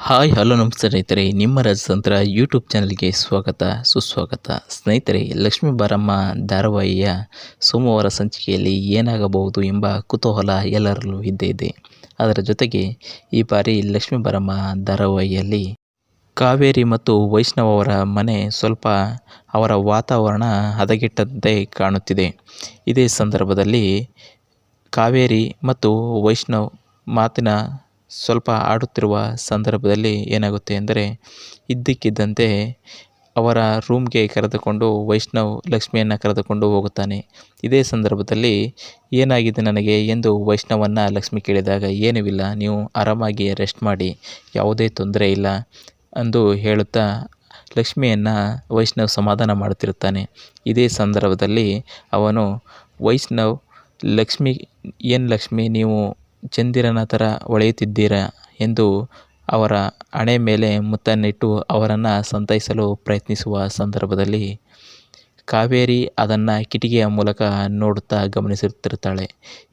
Hi, hello ನಮಸ್ತೆ ಸ್ನೇಹಿತರೆ ನಿಮ್ಮ ರಾಜತಂತ್ರ ಯೂಟ್ಯೂಬ್ ಚಾನಲ್ಗೆ ಸ್ವಾಗತ, ಸುಸ್ವಾಗತ. ಸ್ನೇಹಿತರೆ, ಲಕ್ಷ್ಮೀ ಬಾರಮ್ಮ ಧಾರಾವಾಹಿಯ ಸೋಮವಾರ ಸಂಚಿಕೆಯಲ್ಲಿ ಏನಾಗಬಹುದು ಎಂಬ ಕುತೂಹಲ ಎಲ್ಲರಲ್ಲೂ ಇದ್ದೇ ಇದೆ. ಅದರ ಜೊತೆಗೆ ಈ ಬಾರಿ ಲಕ್ಷ್ಮೀ ಬಾರಮ್ಮ ಧಾರಾವಾಹಿಯಲ್ಲಿ ಕಾವೇರಿ ಮತ್ತು ವೈಷ್ಣವ್ ಅವರ ಮನೆ ಸ್ವಲ್ಪ ಅವರ ವಾತಾವರಣ ಹದಗೆಟ್ಟಂತೆ ಕಾಣುತ್ತಿದೆ. ಇದೇ ಸಂದರ್ಭದಲ್ಲಿ ಕಾವೇರಿ ಮತ್ತು ವೈಷ್ಣವ್ ಮಾತಿನ ಸ್ವಲ್ಪ ಆಡುತ್ತಿರುವ ಸಂದರ್ಭದಲ್ಲಿ ಏನಾಗುತ್ತೆ ಎಂದರೆ ಇದ್ದಕ್ಕಿದ್ದಂತೆ ಅವರ ರೂಮ್ಗೆ ಕರೆದುಕೊಂಡು ವೈಷ್ಣವ್ ಲಕ್ಷ್ಮಿಯನ್ನು ಕರೆದುಕೊಂಡು ಹೋಗುತ್ತಾನೆ. ಇದೇ ಸಂದರ್ಭದಲ್ಲಿ ಏನಾಗಿದೆ ನನಗೆ ಎಂದು ವೈಷ್ಣವನ್ನು ಲಕ್ಷ್ಮಿ ಕೇಳಿದಾಗ, ಏನೂ ಇಲ್ಲ ನೀವು ಆರಾಮಾಗಿ ರೆಸ್ಟ್ ಮಾಡಿ, ಯಾವುದೇ ತೊಂದರೆ ಇಲ್ಲ ಎಂದು ಹೇಳುತ್ತಾ ಲಕ್ಷ್ಮಿಯನ್ನು ವೈಷ್ಣವ್ ಸಮಾಧಾನ ಮಾಡುತ್ತಿರುತ್ತಾನೆ. ಇದೇ ಸಂದರ್ಭದಲ್ಲಿ ಅವನು, ವೈಷ್ಣವ್ ಲಕ್ಷ್ಮಿ, ಏನು ಲಕ್ಷ್ಮಿ, ನೀವು ಚಂದಿರನ ಥರ ಹೊಳೆಯುತ್ತಿದ್ದೀರಾ ಎಂದು ಅವರ ಹಣೆ ಮೇಲೆ ಮುತ್ತನ್ನಿಟ್ಟು ಅವರನ್ನು ಸಂತೈಸಲು ಪ್ರಯತ್ನಿಸುವ ಸಂದರ್ಭದಲ್ಲಿ ಕಾವೇರಿ ಅದನ್ನು ಕಿಟಿಕಿಯ ಮೂಲಕ ನೋಡುತ್ತಾ ಗಮನಿಸುತ್ತಿರುತ್ತಾಳೆ.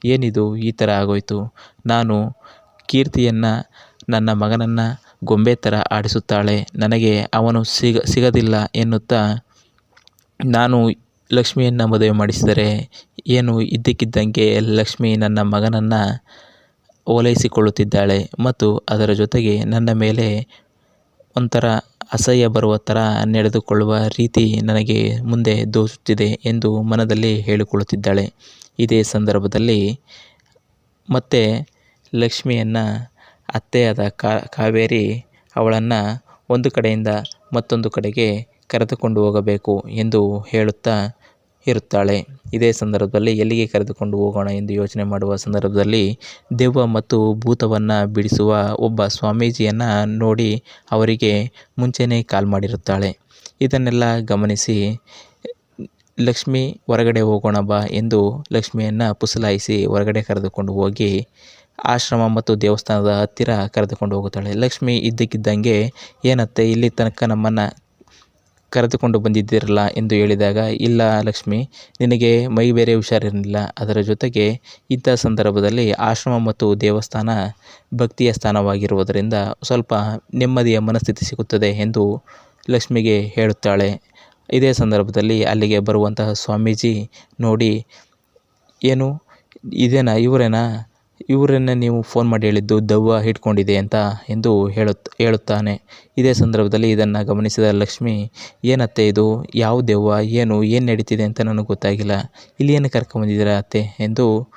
ಏನಿದು ಈ ಥರ ಆಗೋಯಿತು? ನಾನು ಕೀರ್ತಿಯನ್ನು, ನನ್ನ ಮಗನನ್ನು ಗೊಂಬೆ ಥರ ಆಡಿಸುತ್ತಾಳೆ. ನನಗೆ ಅವನು ಸಿಗ, ಸಿಗದಿಲ್ಲ ಎನ್ನುತ್ತಾ ನಾನು ಲಕ್ಷ್ಮಿಯನ್ನು ಮದುವೆ ಮಾಡಿಸಿದರೆ ಏನು ಇದ್ದಕ್ಕಿದ್ದಂಗೆ ಲಕ್ಷ್ಮಿ ನನ್ನ ಮಗನನ್ನು ಓಲೈಸಿಕೊಳ್ಳುತ್ತಿದ್ದಾಳೆ ಮತ್ತು ಅದರ ಜೊತೆಗೆ ನನ್ನ ಮೇಲೆ ಒಂಥರ ಅಸಹ್ಯ ಬರುವ ಥರ ನಡೆದುಕೊಳ್ಳುವ ರೀತಿ ನನಗೆ ಮುಂದೆ ದೋಚುತ್ತಿದೆ ಎಂದು ಮನದಲ್ಲಿ ಹೇಳಿಕೊಳ್ಳುತ್ತಿದ್ದಾಳೆ. ಇದೇ ಸಂದರ್ಭದಲ್ಲಿ ಮತ್ತೆ ಲಕ್ಷ್ಮಿಯನ್ನು, ಅತ್ತೆಯಾದ ಕಾವೇರಿ ಅವಳನ್ನು ಒಂದು ಕಡೆಯಿಂದ ಮತ್ತೊಂದು ಕಡೆಗೆ ಕರೆದುಕೊಂಡು ಹೋಗಬೇಕು ಎಂದು ಹೇಳುತ್ತಾ ಇರುತ್ತಾಳೆ. ಇದೇ ಸಂದರ್ಭದಲ್ಲಿ ಎಲ್ಲಿಗೆ ಕರೆದುಕೊಂಡು ಹೋಗೋಣ ಎಂದು ಯೋಚನೆ ಮಾಡುವ ಸಂದರ್ಭದಲ್ಲಿ ದೆವ್ವ ಮತ್ತು ಭೂತವನ್ನು ಬಿಡಿಸುವ ಒಬ್ಬ ಸ್ವಾಮೀಜಿಯನ್ನು ನೋಡಿ ಅವರಿಗೆ ಮುಂಚೆನೇ ಕಾಲ್ ಮಾಡಿರುತ್ತಾಳೆ. ಇದನ್ನೆಲ್ಲ ಗಮನಿಸಿ, ಲಕ್ಷ್ಮಿ, ಹೊರಗಡೆ ಹೋಗೋಣ ಬಾ ಎಂದು ಲಕ್ಷ್ಮಿಯನ್ನು ಪುಸಲಾಯಿಸಿ ಹೊರಗಡೆ ಕರೆದುಕೊಂಡು ಹೋಗಿ ಆಶ್ರಮ ಮತ್ತು ದೇವಸ್ಥಾನದ ಹತ್ತಿರ ಕರೆದುಕೊಂಡು ಹೋಗುತ್ತಾಳೆ. ಲಕ್ಷ್ಮಿ ಇದ್ದಕ್ಕಿದ್ದಂಗೆ, ಏನತ್ತೆ, ಇಲ್ಲಿ ತನಕ ನಮ್ಮನ್ನು ಕರೆದುಕೊಂಡು ಬಂದಿದ್ದೀರಲ್ಲ ಎಂದು ಹೇಳಿದಾಗ, ಇಲ್ಲ ಲಕ್ಷ್ಮಿ, ನಿನಗೆ ಮೈ ಬೇರೆ ಹುಷಾರಿರಲಿಲ್ಲ. ಅದರ ಜೊತೆಗೆ ಇಂಥ ಸಂದರ್ಭದಲ್ಲಿ ಆಶ್ರಮ ಮತ್ತು ದೇವಸ್ಥಾನ ಭಕ್ತಿಯ ಸ್ಥಾನವಾಗಿರುವುದರಿಂದ ಸ್ವಲ್ಪ ನೆಮ್ಮದಿಯ ಮನಸ್ಥಿತಿ ಸಿಗುತ್ತದೆ ಎಂದು ಲಕ್ಷ್ಮಿಗೆ ಹೇಳುತ್ತಾಳೆ. ಇದೇ ಸಂದರ್ಭದಲ್ಲಿ ಅಲ್ಲಿಗೆ ಬರುವಂತಹ ಸ್ವಾಮೀಜಿ ನೋಡಿ, ಏನು, ಇದೇನಾ, ಇವರೇನಾ? ಇವರನ್ನೇ ನೀವು ಫೋನ್ ಮಾಡಿ ಹೇಳಿದ್ದು ದೆವ್ವ ಹಿಡ್ಕೊಂಡಿದೆ ಅಂತ ಎಂದು ಹೇಳುತ್, ಹೇಳುತ್ತಾನೆ. ಇದೇ ಸಂದರ್ಭದಲ್ಲಿ ಇದನ್ನು ಗಮನಿಸಿದ ಲಕ್ಷ್ಮಿ, ಏನತ್ತೆ ಇದು? ಯಾವ ದೆವ್ವ? ಏನು? ಏನು ನಡೀತಿದೆ ಅಂತ ನನಗೆ ಗೊತ್ತಾಗಿಲ್ಲ. ಇಲ್ಲಿ ಏನು ಕರ್ಕೊಂಬಂದಿದ್ದೀರಾ ಅತ್ತೆ? ಎಂದು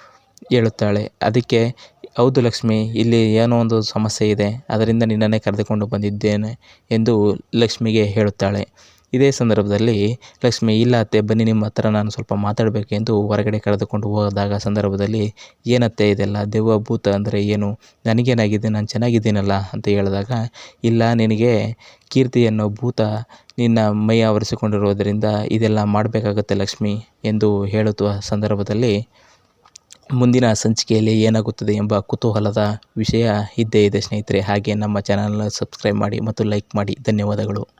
ಹೇಳುತ್ತಾಳೆ. ಅದಕ್ಕೆ, ಹೌದು ಲಕ್ಷ್ಮಿ, ಇಲ್ಲಿ ಏನೋ ಒಂದು ಸಮಸ್ಯೆ ಇದೆ. ಅದರಿಂದ ನಿನ್ನನ್ನೇ ಕರೆದುಕೊಂಡು ಬಂದಿದ್ದೇನೆ ಎಂದು ಲಕ್ಷ್ಮಿಗೆ ಹೇಳುತ್ತಾಳೆ. ಇದೇ ಸಂದರ್ಭದಲ್ಲಿ, ಲಕ್ಷ್ಮಿ, ಇಲ್ಲ ಅತ್ತೆ, ಬನ್ನಿ, ನಿಮ್ಮ ಹತ್ರ ನಾನು ಸ್ವಲ್ಪ ಮಾತಾಡಬೇಕೆಂದು ಹೊರಗಡೆ ಕರೆದುಕೊಂಡು ಹೋದಾಗ ಸಂದರ್ಭದಲ್ಲಿ, ಏನತ್ತೆ ಇದೆಲ್ಲ? ದೆವ್ವ ಭೂತ ಅಂದರೆ ಏನು? ನನಗೇನಾಗಿದೆ? ನಾನು ಚೆನ್ನಾಗಿದ್ದೀನಲ್ಲ ಅಂತ ಹೇಳಿದಾಗ, ಇಲ್ಲ, ನಿನಗೆ ಕೀರ್ತಿ ಅನ್ನೋ ಭೂತ ನಿನ್ನ ಮೈ ಆವರಿಸಿಕೊಂಡಿರುವುದರಿಂದ ಇದೆಲ್ಲ ಮಾಡಬೇಕಾಗತ್ತೆ ಲಕ್ಷ್ಮಿ ಎಂದು ಹೇಳುವ ಸಂದರ್ಭದಲ್ಲಿ, ಮುಂದಿನ ಸಂಚಿಕೆಯಲ್ಲಿ ಏನಾಗುತ್ತದೆ ಎಂಬ ಕುತೂಹಲದ ವಿಷಯ ಇದ್ದೇ ಇದೆ ಸ್ನೇಹಿತರೆ. ಹಾಗೆ ನಮ್ಮ ಚಾನಲ್ನ ಸಬ್ಸ್ಕ್ರೈಬ್ ಮಾಡಿ ಮತ್ತು ಲೈಕ್ ಮಾಡಿ. ಧನ್ಯವಾದಗಳು.